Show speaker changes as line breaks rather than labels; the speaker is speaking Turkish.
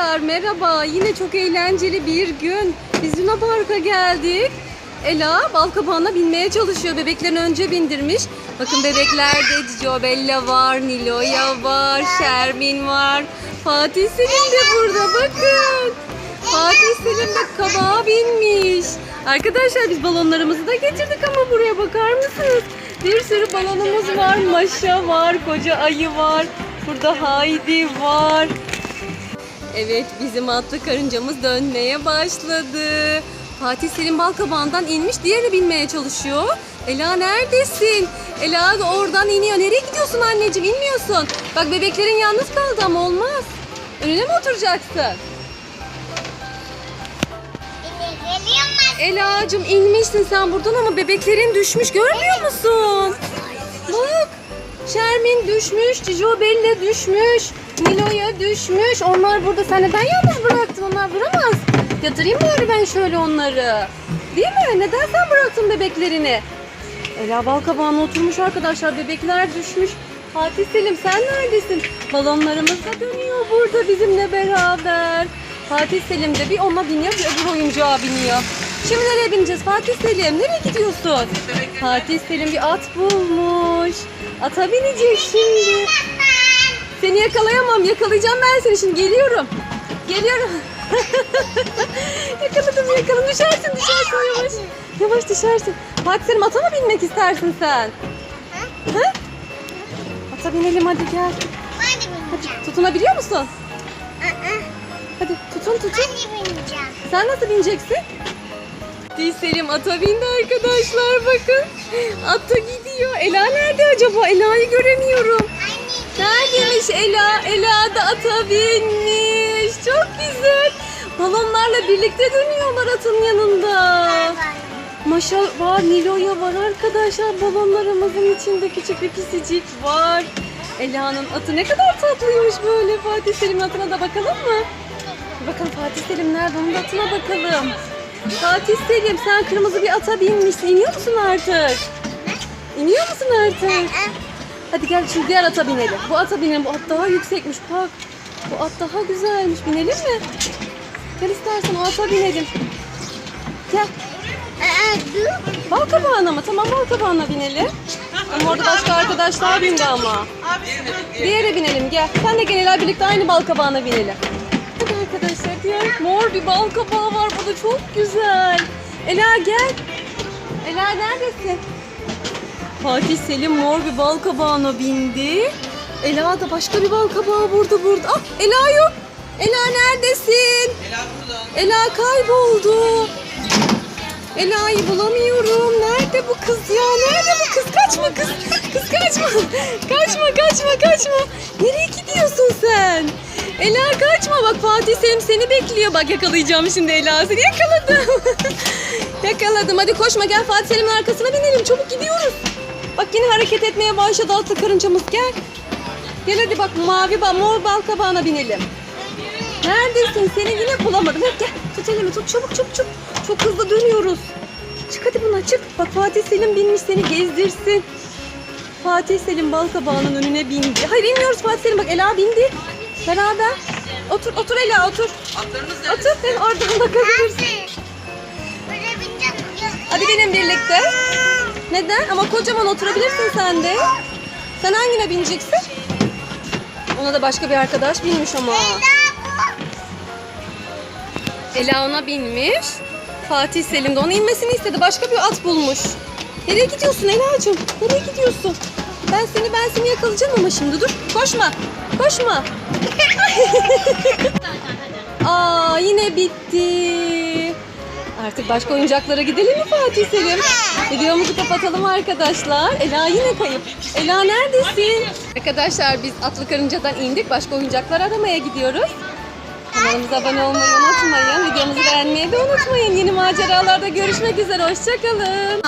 Arkadaşlar merhaba. Yine çok eğlenceli bir gün. Biz Luna Park'a geldik. Ela bal kabağına binmeye çalışıyor. Bebeklerini önce bindirmiş. Bakın bebeklerde Cicio Bella var, Niloya var, Şermin var. Fatih Selim de burada bakın. Fatih Selim de kabağa binmiş. Arkadaşlar biz balonlarımızı da getirdik ama buraya bakar mısınız? Bir sürü balonumuz var. Maşa var, koca ayı var. Burada Haydi var. Evet bizim atlı karıncamız dönmeye başladı. Fatih Selim balkabağından inmiş diğerini binmeye çalışıyor. Ela neredesin? Ela da oradan iniyor. Nereye gidiyorsun anneciğim? İnmiyorsun. Bak bebeklerin yalnız kaldı ama olmaz. Önüne mi oturacaksın? Ela'cığım inmişsin sen buradan ama bebeklerin düşmüş görmüyor musun? Bak Şermin düşmüş, Cicio Bella düşmüş, Nilo'ya düşmüş. Onlar burada. Sen neden yalnız bıraktın? Onlar duramaz. Yatırayım bari ben şöyle onları. Değil mi? Neden sen bıraktın bebeklerini? Ela balkabağına oturmuş arkadaşlar. Bebekler düşmüş. Fatih Selim sen neredesin? Balonlarımız da dönüyor burada bizimle beraber. Fatih Selim de bir ona biniyor bir öbür oyuncağa biniyor. Şimdi nereye bineceğiz Fatih Selim? Nereye gidiyorsun? Fatih Selim bir at bulmuş. Ata binecek şimdi. Seni yakalayamam. Yakalayacağım ben seni şimdi. Geliyorum. Geliyorum. yakaladım yakaladım. Düşersin düşersin yavaş. Yavaş düşersin. Fatih Selim ata mı binmek istersin sen? Hı? Ata binelim hadi gel.
Bineceğim.
Tutunabiliyor musun? Hadi tutun tutun.
De bineceğim.
Sen nasıl bineceksin? Fatih Selim ata bindi arkadaşlar bakın. Ata gidiyor. Ela nerede acaba? Ela'yı göremiyorum. Neredeymiş Ela? Ela da ata binmiş. Çok güzel. Balonlarla birlikte dönüyorlar atın yanında. Maşa var, Nilo'ya var arkadaşlar. Balonlarımızın içinde küçük bir pisicik var. Ela'nın atı ne kadar tatlıymış böyle. Fatih Selim'in atına da bakalım mı? Bakalım Fatih Selim nerede? Onun atına bakalım. Fatih Selim sen kırmızı bir ata binmişsin. İniyor musun artık? İniyor musun artık? Hadi gel şimdi diğer ata binelim. Bu ata binelim. Bu at daha yüksekmiş bak. Bu at daha güzelmiş. Binelim mi? Gel istersen o ata binelim. Gel. Bal kabağına mı? Tamam bal kabağına binelim. Ama orada başka arkadaşlar bindi ama. Diğere binelim gel. Sen de gel birlikte aynı bal kabağına binelim. Mor bir bal kabağı var burada çok güzel. Ela gel. Ela neredesin? Fatih Selim mor bir bal kabağına bindi. Ela da başka bir bal kabağı burada burada. Ah Ela yok. Ela neredesin?
Ela burada.
Ela kayboldu. Ela'yı bulamıyorum. Nerede bu kız ya? Nerede bu kız? Kaçma kız. Kız kaçma. Kaçma kaçma kaçma. Nereye gidiyorsun sen? Ela kaçma. Bak Fatih Selim seni bekliyor. Bak yakalayacağım şimdi Ela seni. Yakaladım. Yakaladım. Hadi koşma gel Fatih Selim'in arkasına binelim. Çabuk gidiyoruz. Bak yine hareket etmeye başladı atlı karıncamız. Gel. Gel hadi bak mavi bal, mor bal kabağına binelim. Neredesin? Seni yine bulamadım. Hadi gel. Tut elimi tut. Çabuk çabuk çabuk. Çok hızlı dönüyoruz. Çık hadi buna çık. Bak Fatih Selim binmiş seni gezdirsin. Fatih Selim bal kabağının önüne bindi. Hayır inmiyoruz Fatih Selim. Bak Ela bindi. Beraber. Otur otur Ela otur.
Atlarınız nerede?
Otur sen oradan bakabilirsin. Hadi benim birlikte. Neden? Ama kocaman oturabilirsin sen de. Sen hangine bineceksin? Ona da başka bir arkadaş binmiş ama. Ela ona binmiş. Fatih Selim de onun inmesini istedi. Başka bir at bulmuş. Nereye gidiyorsun Ela'cığım? Nereye gidiyorsun? Ben seni ben seni yakalayacağım ama şimdi dur. Koşma. Koşma. Aa yine bitti. Artık başka oyuncaklara gidelim mi Fatih Selim? Videomuzu kapatalım arkadaşlar. Ela yine kayıp. Ela neredesin? Arkadaşlar biz atlı karıncadan indik. Başka oyuncaklar aramaya gidiyoruz. Kanalımıza abone olmayı unutmayın. Videomuzu beğenmeyi de unutmayın. Yeni maceralarda görüşmek üzere. Hoşçakalın.